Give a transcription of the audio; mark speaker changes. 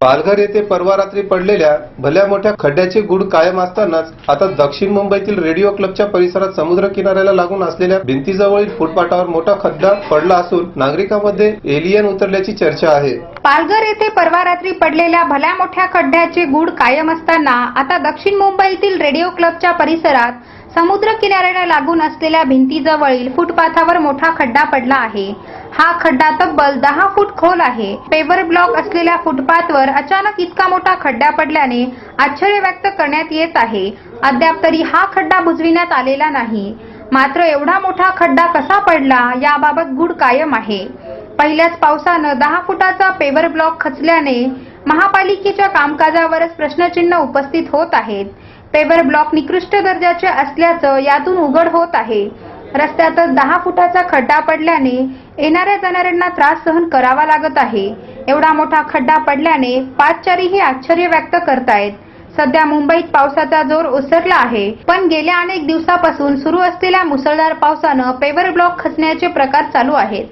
Speaker 1: पालघर येथे परवा रात्री पडलेल्या भल्या मोठ्या खड्ड्याचे गुड कायम असतानाच आता दक्षिण मुंबईतील रेडिओ क्लबच्या परिसरात समुद्र किनाऱ्याला लागून असलेल्या भिंतीजवळील फुटपाटावर मोठा खड्डा पडला असून नागरिकांमध्ये एलियन उतरल्याची चर्चा आहे.
Speaker 2: पालघर येथे परवा रात्री पडलेल्या भल्या मोठ्या खड्ड्याचे गूढ कायम असताना आता दक्षिण मुंबईतील रेडिओ क्लबच्या परिसरात समुद्र किनाऱ्याला लागून असलेल्या भिंतीजवळील फुटपाथावर मोठा खड्डा पडला आहे. हा खड्डा तब्बल दहा फूट खोल आहे. पेवर ब्लॉक असलेल्या फुटपाथवर अचानक इतका मोठा खड्डा पडल्याने आश्चर्य व्यक्त करण्यात येत आहे. अद्याप तरी हा खड्डा बुजविण्यात आलेला नाही. मात्र एवढा मोठा खड्डा कसा पडला याबाबत गुढ कायम आहे. पहिल्याच पावसानं दहा फुटाचा पेवर ब्लॉक खचल्याने महापालिकेच्या कामकाजावरच प्रश्नचिन्ह उपस्थित होत आहेत. पेवर ब्लॉक निकृष्ट दर्जाचे असल्याचं यातून उघड होत आहे. रस्त्यातच दहा फुटाचा खड्डा पडल्याने येणाऱ्या जाणाऱ्यांना त्रास सहन करावा लागत आहे. एवढा मोठा खड्डा पडल्याने पादचारीही आश्चर्य व्यक्त करतायत. सध्या मुंबईत पावसाचा जोर ओसरला आहे पण गेल्या अनेक दिवसापासून सुरू असलेल्या मुसळधार पावसानं पेवर ब्लॉक खचण्याचे प्रकार चालू आहेत.